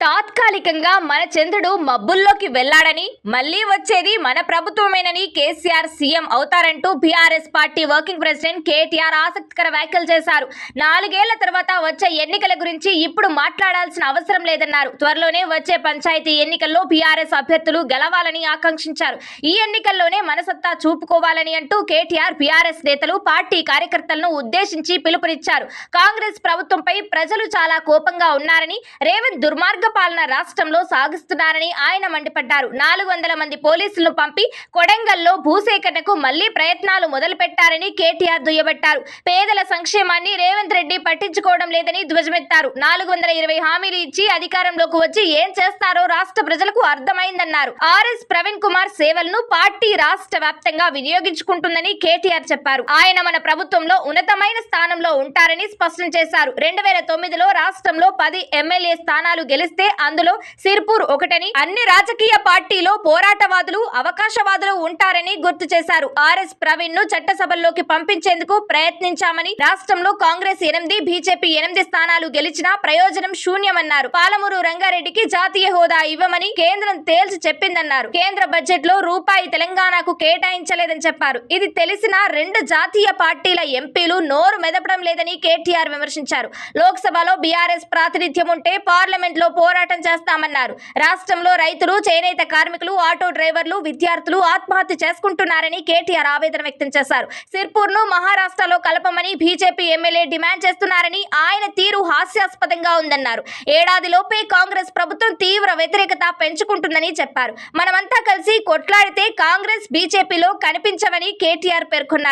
తాత్కాలికంగా మన చంద్రుడు మబ్బుల్లోకి వెళ్ళాడని మళ్ళీ వచ్చేది మన ప్రభుత్వమేనని KCR CM అవుతారంటూ BRS party working president KTR ఆసక్తికర వ్యాఖ్యలు చేశారు. నాలుగేళ్ళ తర్వాత వచ్చే ఎన్నికల గురించి ఇప్పుడు మాట్లాడాల్సిన అవసరం లేదన్నారు. త్వరలోనే వచ్చే పంచాయతీ ఎన్నికల్లో బీఆర్ఎస్ అభ్యర్థులు గెలవాలని ఆకాంక్షించారు. ఈ ఎన్నికల్లోనే మనసత్తా చూపుకోవాలని అంటూ కేటీఆర్ బీఆర్ఎస్ నేతలు పార్టీ కార్యకర్తలను ఉద్దేశించి పిలుపునిచ్చారు. కాంగ్రెస్ ప్రభుత్వంపై ప్రజలు చాలా కోపంగా ఉన్నారని రేవంత్ దుర్మార్గం పాలన రాష్ట్రంలో సాగిస్తున్నారని ఆయన మండిపడ్డారు. నాలుగు వందల మంది పోలీసులను పంపి కొడంగల్లో భూసేకరణకు మళ్ళీ ప్రయత్నాలు మొదలుపెట్టారని కేటీఆర్ దుయ్యబట్టారు. పేదల సంక్షేమాన్ని రేవంత్ రెడ్డి పట్టించుకోవడం లేదని ధ్వజమెత్తారు. నాలుగు వందల ఇరవై హామీలు ఇచ్చి అధికారంలోకి వచ్చి ఏం చేస్తారో రాష్ట్ర ప్రజలకు అర్థమైందన్నారు. ఆర్ఎస్ ప్రవీణ్ కుమార్ సేవలను పార్టీ రాష్ట్ర వ్యాప్తంగా వినియోగించుకుంటుందని కేటీఆర్ చెప్పారు. ఆయన మన ప్రభుత్వంలో ఉన్నతమైన స్థానంలో ఉంటారని స్పష్టం చేశారు. రెండు వేల తొమ్మిదిలో రాష్ట్రంలో పది ఎమ్మెల్యే స్థానాలు గెలిస్తే అందులో సిర్పూర్ ఒకటని అన్ని రాజకీయ పార్టీలో పోరాటవాదులు అవకాశవాదులు ఉంటారని గుర్తు చేశారు. ఆర్ఎస్ ప్రవీణ్ను చట్టసభల్లోకి పంపించేందుకు ప్రయత్నించామని రాష్ట్రంలో కాంగ్రెస్ ఎనిమిది బీజేపీ ఎనిమిది స్థానాలు గెలిచినా ప్రయోజనం శూన్యమన్నారు. పాలమూరు రంగారెడ్డికి జాతీయ హోదా ఇవ్వమని కేంద్రం తేల్చి చెప్పిందన్నారు. కేంద్ర బడ్జెట్లో రూపాయి తెలంగాణకు కేటాయించలేదని చెప్పారు. ఇది తెలిసిన రెండు జాతీయ పార్టీల ఎంపీలు నోరు మెదపడం లేదని కేటీఆర్ విమర్శించారు. లోక్సభలో బీఆర్ఎస్ ప్రాతినిధ్యం ఉంటే పార్లమెంట్లో పోరాటం చేస్తామన్నారు. రాష్ట్రంలో రైతులు చేనేత కార్మికులు ఆటో డ్రైవర్లు విద్యార్థులు ఆత్మహత్య చేసుకుంటున్నారని కేటీఆర్ ఆవేదన వ్యక్తం చేశారు. సిర్పూర్ను మహారాష్ట్రలో కలపమని బీజేపీ ఎమ్మెల్యే డిమాండ్ చేస్తున్నారని ఆయన తీరు హాస్యాస్పదంగా ఉందన్నారు. ఏడాదిలోపే కాంగ్రెస్ ప్రభుత్వం తీవ్ర వ్యతిరేకత పెంచుకుంటుందని చెప్పారు. మనమంతా కలిసి కొట్లాడితే కాంగ్రెస్ బీజేపీలో కనిపించవని కేటీఆర్ పేర్కొన్నారు.